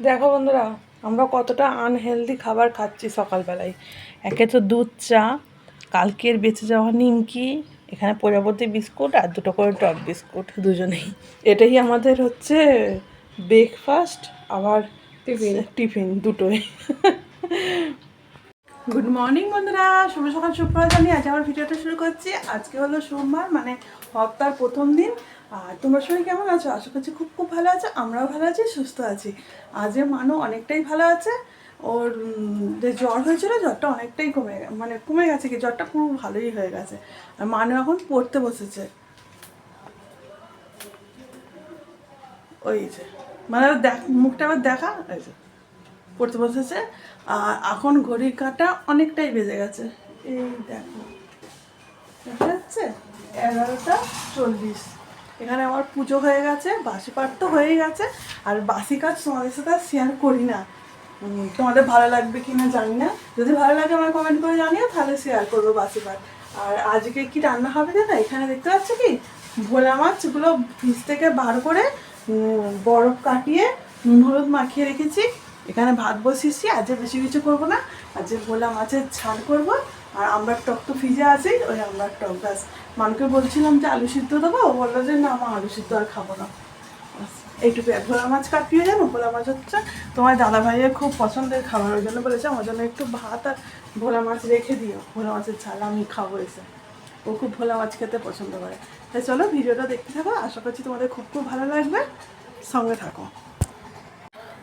দেখো বন্ধুরা আমরা কতটা আনহেলদি খাবার খাচ্ছি সকালবেলায়। একে তো দুধ চা কালকের বেঁচে যাওয়া নিমকি এখানে প্রজাপতি বিস্কুট আর দুটো করে টপ বিস্কুট দুজনেই। এটাই আমাদের হচ্ছে ব্রেকফাস্ট আবার টিফিন টিফিন দুটোই। গুড মর্নিং বন্ধুরা। শুভ সকাল সুপ্রভাত আমি আজ আমার ভিডিওটা শুরু করছি। আজকে হলো সোমবার মানে সপ্তাহের প্রথম দিন। আর তোমরা সবাই কেমন আছো? আশা করছি খুব খুব ভালো আছো। আমরাও ভালো আছি, সুস্থ আছি। আজকে মানু অনেকটাই ভালো আছে। ওর যে জ্বর হয়েছিল, জ্বরটা অনেকটাই কমে মানে কমে গেছে কি, জ্বরটা পুরো ভালোই হয়ে গেছে। আর মানু এখন পড়তে বসেছে। ওই যে মানে দেখ, মুখটা আবার দেখা, এই যে। পড়তে বসেছে। আর এখন ঘড়ির কাঁটা অনেকটাই বেজে গেছে। এই দেখো। দেখা যাচ্ছে এগারোটা চল্লিশ। এখানে আমার পুজো হয়ে গেছে, বাসি পাঠ তো হয়েই গেছে, আর বাসি কাজ তোমাদের সাথে শেয়ার করি না। তোমাদের ভালো লাগবে কি না জানি না। যদি ভালো লাগে আমার কমেন্ট করে জানিও, তাহলে শেয়ার করব বাসি পাঠ। আর আজকে কি রান্না হবে দাদা এখানে দেখতে পাচ্ছ কি? ভোলা মাছগুলো ফ্রিজ থেকে বার করে বরফ কাটিয়ে নুন হলুদ মাখিয়ে রেখেছি। এখানে ভাত বসিয়েছি, আজকে বেশি কিছু করব না। আজকে ভোলা মাছের ঝাল করব, আর আমরার টক তো ফ্রিজে আছেই, ওই আমরার টক ব্যাস। মানুকে বলছিলাম যে আলু সিদ্ধ দেবো, ও বলল যে না আমার আলু সিদ্ধ আর খাব না। এইটুকু আর ভোলা মাছ কাটিয়ে জানো ভোলা মাছ হচ্ছে। তোমার দাদা ভাইয়ের খুব পছন্দের খাবার, ওই জন্য বলেছে, আমার জন্য একটু ভাত আর ভোলা মাছ রেখে দিও, ভোলা মাছের ঝাল আমি খাব এসে। ও খুব ভোলা মাছ খেতে পছন্দ করে। তাই চলো, ভিডিওটা দেখতে থাকো, আশা করছি তোমাদের খুব খুব ভালো লাগবে। সঙ্গে থাকো।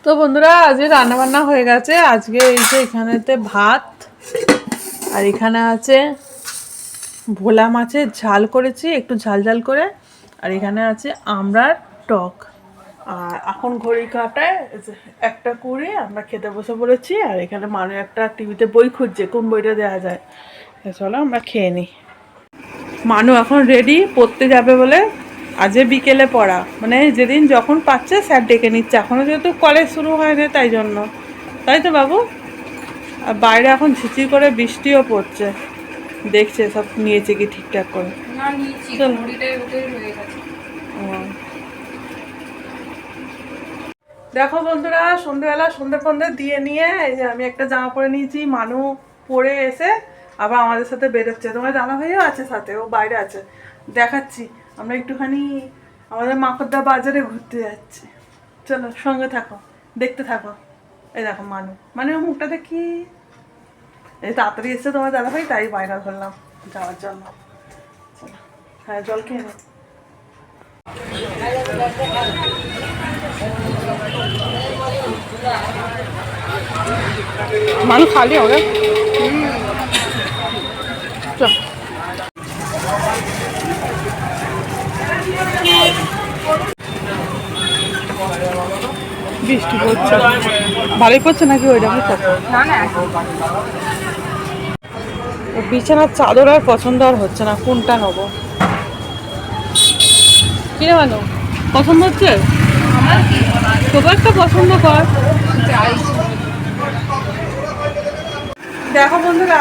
তো বন্ধুরা, আজকে রান্না বান্না হয়ে গেছে। আজকে এই যে এখানেতে ভাত, আর এখানে আছে ভোলা মাছের ঝাল করেছি, একটু ঝাল ঝাল করে। আর এখানে আছে আমড়ার টক। আর এখন ঘড়ি কাটায় একটা করে আমরা খেতে বসে পড়েছি, আর এখানে মানুষ একটা টিভিতে বই খুঁজছে, কোন বইটা দেওয়া যায়। চলো আমরা খেয়ে নিই। মানু এখন রেডি পড়তে যাবে বলে আজকে বিকেলে পড়া। মানে যেদিন যখন পাচ্ছে স্যার ডেকে নিচ্ছে। এখনও যেহেতু কলেজ শুরু হয়নি তাই জন্য। তাই তো বাবু? আর বাইরে এখন ঝিঝি করে বৃষ্টিও পড়ছে। দেখছে সব নিয়েছে কি ঠিকঠাক করে। না হয়ে। দেখো বন্ধুরা সন্ধ্যেবেলা সন্ধ্যে ফন্ধে দিয়ে নিয়ে এই যে আমি একটা জামা পরে নিয়েছি মানু পরে এসে আবার আমাদের সাথে বেরোচ্ছে। তোমার জামা ভাইও আছে সাথে ও বাইরে আছে। দেখাচ্ছি। আমরা একটুখানি আমাদের মাকড়দা বাজারে ঘুরতে যাচ্ছি। চলো, সঙ্গে থাকো, দেখতে থাকো। এই দেখো মানু। মানে ওর মুখটা দেখি। এই তাড়াতাড়ি এসছে তোমার দাদা ভাই তাই বাইরে ধরলাম যাওয়ার জন্য। চলো হ্যাঁ জল খেয়ে নে মানুষ খালি হবে। চল। বৃষ্টি পড়ছে। ভালোই পড়ছে নাকি ওইটা না বিছানার চাদর আর পছন্দ আর হচ্ছে না, কোনটা নেব? কিনে মানো পছন্দ হচ্ছে? তবু একটা পছন্দ কর। দেখো বন্ধুরা,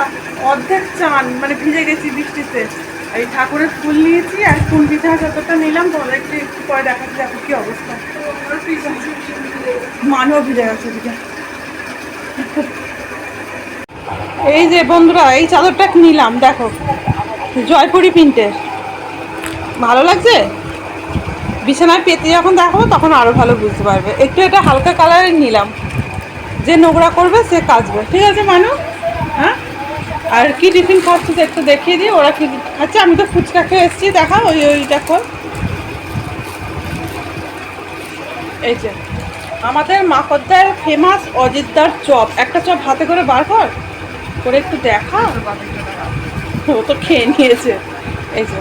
অর্ধেক চান মানে ভিজে গেছি বৃষ্টিতে। এই ঠাকুরের ফুল নিয়েছি আর ফুল পিঠা যতটা নিলাম তোমাদের একটু পরে দেখাচ্ছি, দেখো কি অবস্থা। এই যে বন্ধুরা, এই চাদরটা নিলাম, দেখো। জয়পুরি প্রিন্টের। ভালো লাগছে? বিছানায় পেতে যখন দেখাবো, তখন আরও ভালো বুঝতে পারবে। একটু এটা হালকা কালারের নিলাম। যে নোংরা করবে, সে কাচবে। ঠিক আছে, মানু? হ্যাঁ? আর কি টিফিন খাচ্ছিস একটু দেখিয়ে দিই, ওরা কি খাচ্ছে আমি তো ফুচকা খেয়ে এসেছি, দেখা, ওই ওইটা কর এই যে আমাদের মাকদ্দার ফেমাস অজিতদার চপ। একটা চপ হাতে করে বার কর। করে একটু দেখা। ও তো খেয়ে নিয়েছে। এই যে।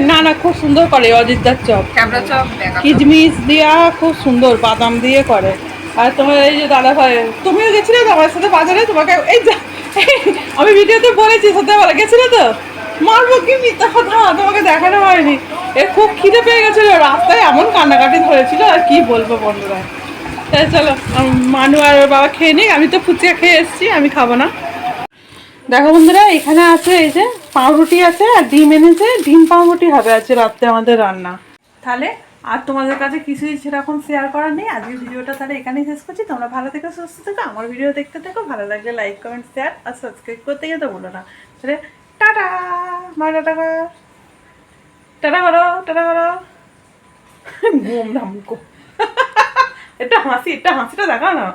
না না খুব সুন্দর করে অজিতদার চপ। চপ কিচমিচ দিয়া খুব সুন্দর বাদাম দিয়ে করে। আর তোমার এই যে দাদা ভাই তুমিও গেছিলে তো আমার সাথে বাজারে? তোমাকে এই যা আমি ভিডিওতে বলেছি সত্যি বলে গেছিলে তো? মারবো কি মিথ্যা কথা? তোমাকে দেখানো হয়নি। এ খুব খিদে পেয়ে গেছিল, রাস্তায় এমন কান্নাকাটি ধরেছিল, আর কি বলব বন্ধুরা। তাই চলো মানু আর বাবা খেয়ে নিক, আমি তো ফুচকা খেয়ে এসেছি, আমি খাব না। দেখো বন্ধুরা, এখানে আছে এই যে পাউরুটি আছে আর ডিম এনেছে, ডিম পাউরুটি হবে আছে রাত্রে আমাদের রান্না। তাহলে আর তোমাদের কাছে কিছুই সেরকম শেয়ার করার নেই, আজকের ভিডিওটা তাহলে এখানেই শেষ করছি, তোমরা ভালো থেকে, সুস্থ থেকো, আমার ভিডিও দেখতে থেকো, ভালো লাগলে লাইক কমেন্ট শেয়ার আর সাবস্ক্রাইব করতে গিয়ে তো বলো না। তাহলে টাটা মা টাটা টাটা করো টাটা করো ঘুম ধামকো এটা হাসি এটা হাসিটা দেখা না